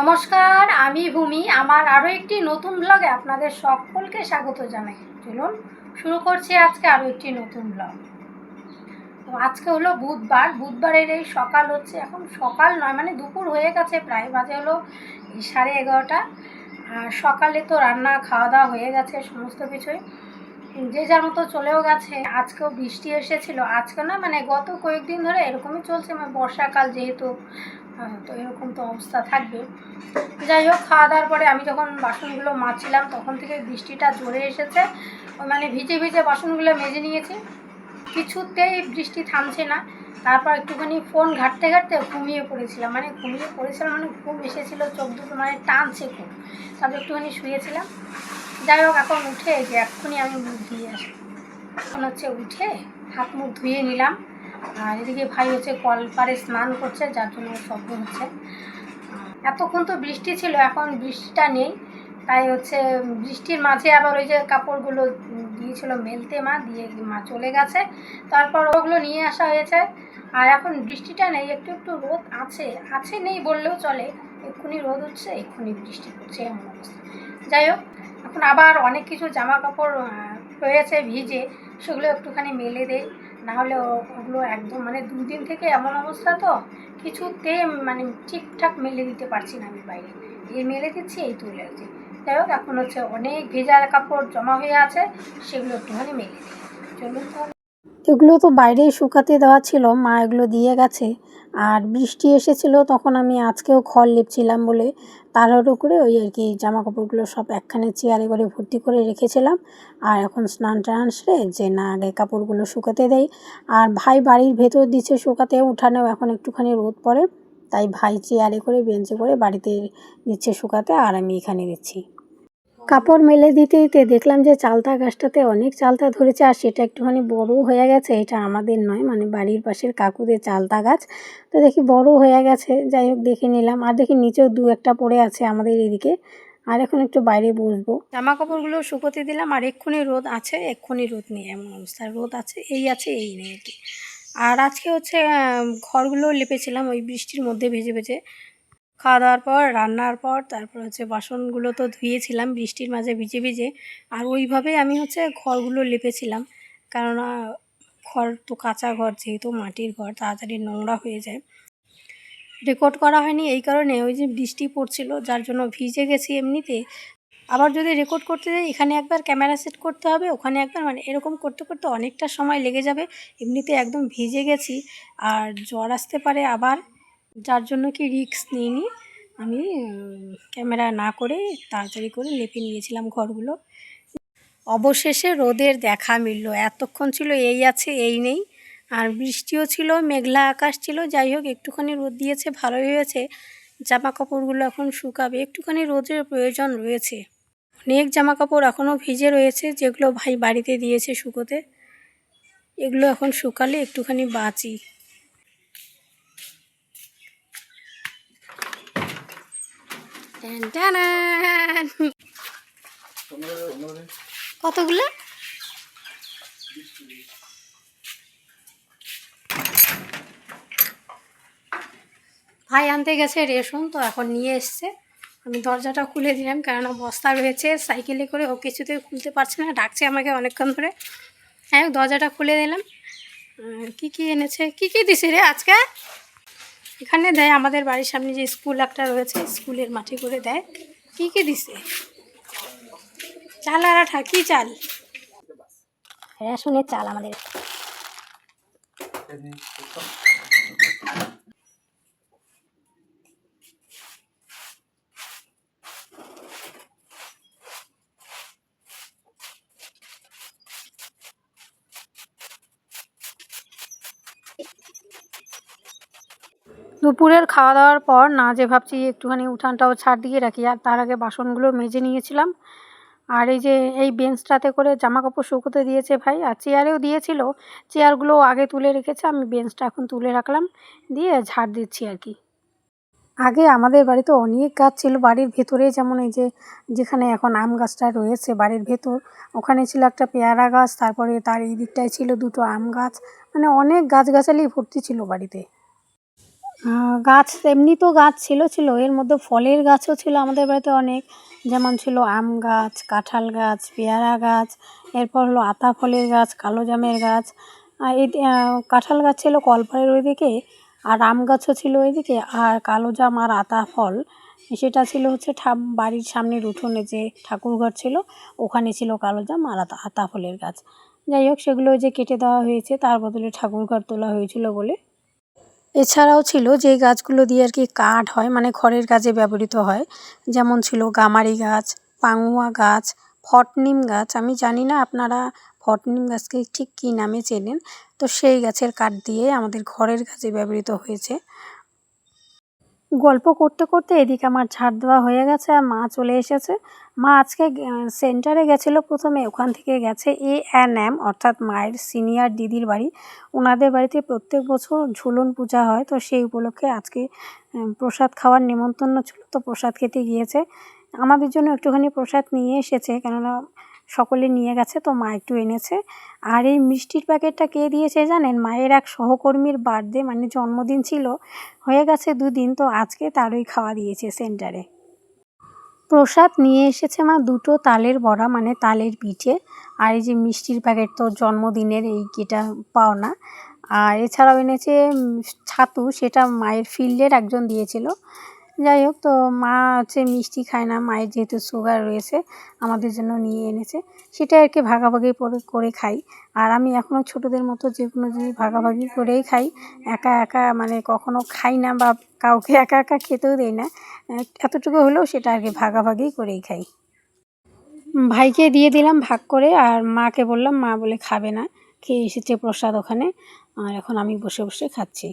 নমস্কার, আমি ভূমি। আমার আরও একটি নতুন ব্লগে আপনাদের সকলকে স্বাগত জানাই। চলুন, শুরু করছি আজকে আরও একটি নতুন ব্লগ। তো আজকে হলো বুধবার। বুধবারের এই সকাল হচ্ছে, এখন সকাল নয় মানে দুপুর হয়ে গেছে, প্রায় বাজে হলো সাড়ে এগারোটা। আর সকালে তো রান্না খাওয়া দাওয়া হয়ে গেছে, সমস্ত কিছুই। যে যার মতো চলেও গেছে। আজকেও বৃষ্টি এসেছিল। আজকে না মানে গত কয়েকদিন ধরে এরকমই চলছে মানে বর্ষাকাল যেহেতু তো এরকম তো অবস্থা থাকবে। যাই হোক, খাওয়া দাওয়ার পরে আমি যখন বাসনগুলো মাজছিলাম, তখন থেকে বৃষ্টিটা জোরে এসেছে। মানে ভিজে ভিজে বাসনগুলো মেজে নিয়েছি। কিছুতেই বৃষ্টি থামছে না। তারপর একটুখানি ফোন ঘাঁটতে ঘাঁটতে ঘুমিয়ে পড়েছিলাম। মানে ঘুমিয়ে পড়েছিলাম মানে ঘুম এসেছিল, চোখ দুটো মানে টানছে খুব। তারপর একটুখানি শুয়েছিলাম। যাই হোক, এখন উঠে যে এক্ষুনি আমি মুখ ধুয়ে আসি। এখন হচ্ছে উঠে হাত মুখ ধুয়ে নিলাম। আর এদিকে ভাই হচ্ছে কল পারে স্নান করছে, যার জন্য শব্দ হচ্ছে। এতক্ষণ তো বৃষ্টি ছিল, এখন বৃষ্টিটা নেই। তাই হচ্ছে বৃষ্টির মাঝে আবার ওই যে কাপড়গুলো দিয়েছিল মেলতে মা, দিয়ে মা চলে গেছে। তারপর ওগুলো নিয়ে আসা হয়েছে। আর এখন বৃষ্টিটা নেই, একটু একটু রোদ আছে। আছে নেই বললেও চলে, এক্ষুনি রোদ উঠছে, এক্ষুনি বৃষ্টি পড়ছে এমন অবস্থা। যাই হোক এখন আবার অনেক কিছু জামা কাপড় রয়েছে ভিজে, সেগুলো একটুখানি মেলে দেয় নাহলে ওগুলো একদম মানে দুদিন থেকে এমন অবস্থা তো, কিছুতে মানে ঠিকঠাক মেলে দিতে পারছি না আমি বাইরে। এই মেলে দিচ্ছি, এই তুলে আছে যাই হোক, এখন হচ্ছে অনেক ভেজা কাপড় জমা হয়ে আছে, সেগুলো একটুখানি মেলে দিই। চলুন তাহলে। এগুলো তো বাইরেই শুকাতে দেওয়া ছিল, মা এগুলো দিয়ে গেছে। আর বৃষ্টি এসেছিল, তখন আমি আজকেও খড় লেপছিলাম বলে তাড়াহুড়ো করে ওই আর কি জামা কাপড়গুলো সব একখানে চেয়ারে করে ভর্তি করে রেখেছিলাম। আর এখন স্নান টান সেরে যে না আগে কাপড়গুলো শুকাতে দেয় আর ভাই বাড়ির ভেতর দিচ্ছে শুকাতে, উঠানেও এখন একটুখানি রোদ পড়ে, তাই ভাই চেয়ারে করে, বেঞ্চে করে বাড়িতে দিচ্ছে শুকাতে, আর আমি এখানে দিচ্ছি। কাপড় মেলে দিতে দিতে দেখলাম যে চালতা গাছটাতে অনেক চালতা ধরেছে, আর সেটা একটুখানি বড় হয়ে গেছে। এটা আমাদের নয় মানে বাড়ির পাশের কাকুদের চালতা গাছ। তো দেখি বড় হয়ে গেছে, যাই হোক দেখে নিলাম। আর দেখি নিচেও দু একটা পড়ে আছে আমাদের এদিকে। আর এখন একটু বাইরে বসবো। জামা কাপড়গুলো শুকোতে দিলাম, আর এক্ষুনি রোদ আছে, এক্ষুনি রোদ নেই, এমন অবস্থা। রোদ আছে, এই আছে, এই নেই আর কি। আর আজকে হচ্ছে ঘরগুলো লেপেছিলাম, ওই বৃষ্টির মধ্যে ভেজে ভেজে। খাওয়া দাওয়ার পর, রান্নার পর, তারপর হচ্ছে বাসনগুলো তো ধুয়েছিলাম, বৃষ্টির মাঝে ভিজে ভিজে। আর ওইভাবেই আমি হচ্ছে ঘরগুলো লেপেছিলাম। কেননা ঘর তো কাঁচা ঘর যেহেতু, মাটির ঘর, তাড়াতাড়ি নোংরা হয়ে যায়। রেকর্ড করা হয়নি এই কারণে, ওই যে বৃষ্টি পড়ছিল, যার জন্য ভিজে গেছি এমনিতে। আবার যদি রেকর্ড করতে যাই, এখানে একবার ক্যামেরা সেট করতে হবে, ওখানে একবার মানে এরকম করতে করতে অনেকটা সময় লেগে যাবে। এমনিতে একদম ভিজে গেছি, আর জ্বর আসতে পারে আবার। যার জন্য কি রিস্ক নিইনি। আমি, ক্যামেরা না করে তাড়াতাড়ি করে লেপে নিয়েছিলাম ঘরগুলো। অবশেষে রোদের দেখা মিলল। এতক্ষণ ছিল এই আছে, এই নেই। আর বৃষ্টিও ছিল, মেঘলা আকাশ ছিল। যাই হোক, একটুখানি রোদ দিয়েছে, ভালোই হয়েছে। জামা কাপড়গুলো এখন শুকাবে। একটুখানি রোদের প্রয়োজন রয়েছে। অনেক জামা কাপড় এখনও ভিজে রয়েছে, যেগুলো ভাই বাড়িতে দিয়েছে শুকোতে। এগুলো এখন শুকালে একটুখানি বাঁচি। কতগুলো? ভাই আনতে গেছে রেশন, তো এখন নিয়ে এসছে। আমি দরজাটা খুলে দিলাম, কেননা বস্তা রয়েছে, সাইকেলে করে ও কিছুতে খুলতে পারছে না, ডাকছে আমাকে অনেকক্ষণ ধরে। হ্যাঁ দরজাটা খুলে দিলাম। কি কি এনেছে? কি কি দিছে রে আজকে? এখানে দেয়, আমাদের বাড়ির সামনে যে স্কুল একটা রয়েছে, স্কুলের মাঠে করে দেয়। কি কি দিছে? চাল আর আঠা, কি চাল? রেশনের চাল আমাদের। দুপুরের খাওয়া দাওয়ার পর, না, যে ভাবছি একটুখানি উঠানটাও ছাড় দিয়ে রাখি। আর তার আগে বাসনগুলো মেজে নিয়েছিলাম। আর এই যে, এই বেঞ্চটাতে করে জামা কাপড় শুকোতে দিয়েছে ভাই। আর চেয়ারেও দিয়েছিল। চেয়ারগুলো আগে তুলে রেখেছে। আমি বেঞ্চটা এখন তুলে রাখলাম। দিয়ে ঝাড় দিচ্ছি আর কি। আগে আমাদের বাড়িতে অনেক গাছ ছিল। বাড়ির ভেতরে যেমন এই যে, যেখানে এখন আম গাছটা রয়েছে বাড়ির ভেতর, ওখানে ছিল একটা পেয়ারা গাছ। তারপরে তার এই দিকটায় ছিল দুটো আম গাছ। মানে অনেক গাছগাছালি ভর্তি ছিল বাড়িতে। গাছ এমনি তো গাছ ছিল ছিল। এর মধ্যে ফলের গাছও ছিল আমাদের বাড়িতে অনেক। যেমন ছিল আম গাছ, কাঁঠাল গাছ, পেয়ারা গাছ, এরপর হলো আতা ফলের গাছ, কালো জামের গাছ। এই কাঁঠাল গাছ ছিল কলপাড়ের ওইদিকে, আর আম গাছও ছিল ওইদিকে, আর কালো জাম আর আতা ফল। সেটা ছিল হচ্ছে বাড়ির সামনের উঠোনে যে ঠাকুর ঘর ছিল, ওখানে ছিল কালো জাম আর আতা আতা ফলের গাছ। যাই হোক, সেগুলো যে কেটে দেওয়া হয়েছে, তার বদলে ঠাকুর ঘর তোলা হয়েছিল বলে এছাড়াও ছিল যে গাছগুলো দিয়ে আর কি কাঠ হয় মানে খড়ের কাজে ব্যবহৃত হয়, যেমন ছিল গামারি গাছ, পাঙুয়া গাছ, ফটনিম গাছ। আমি জানি না আপনারা ফটনিম গাছকে ঠিক কী নামে চেনেন। তো সেই গাছের কাঠ দিয়ে আমাদের ঘরের কাজে ব্যবহৃত হয়েছে। গল্প করতে করতে এদিকে আমার ঝাড় দেওয়া হয়ে গেছে আর মা চলে এসেছে। মা আজকে সেন্টারে গেছিল প্রথমে, ওখান থেকে গেছে এ এন এম অর্থাৎ মায়ের সিনিয়র দিদির বাড়ি। ওনাদের বাড়িতে প্রত্যেক বছর ঝুলন পূজা হয়, তো সেই উপলক্ষে আজকে প্রসাদ খাওয়ার নেমন্তন্ন ছিল, তো প্রসাদ খেতে গিয়েছে। আমাদের জন্য একটুখানি প্রসাদ নিয়ে এসেছে, কেননা সকলে নিয়ে গেছে, তো মা একটু এনেছে। আর এই মিষ্টির প্যাকেটটা কে দিয়েছে জানেন? মায়ের এক সহকর্মীর বার্থডে মানে জন্মদিন ছিল, হয়ে গেছে দুদিন, তো আজকে তারই খাওয়া দিয়েছে সেন্টারে। প্রসাদ নিয়ে এসেছে মা দুটো তালের বড়া মানে তালের পিঠে। আর এই যে মিষ্টির প্যাকেট তো জন্মদিনের এই যেটা পাওনা আর এছাড়াও এনেছে ছাতু, সেটা মায়ের ফিল্ডের একজন দিয়েছিল। যাই হোক তো মা হচ্ছে মিষ্টি খায় না, মায়ের যেহেতু সুগার রয়েছে, আমাদের জন্য নিয়ে এনেছে। সেটা আর কি ভাগাভাগি করে খাই। আর আমি এখনও ছোটোদের মতো যে কোনো জিনিস ভাগাভাগি করেই খাই। একা একা মানে কখনো খাই না বা কাউকে একা একা খেতেও দেই না। এতটুকু হলেও সেটা আর কি ভাগাভাগি করেই খাই। ভাইকে দিয়ে দিলাম ভাগ করে, আর মাকে বললাম মা বলে খাবে না। খেয়ে এসেছে প্রসাদ ওখানে, আর এখন আমি বসে বসে খাচ্ছি।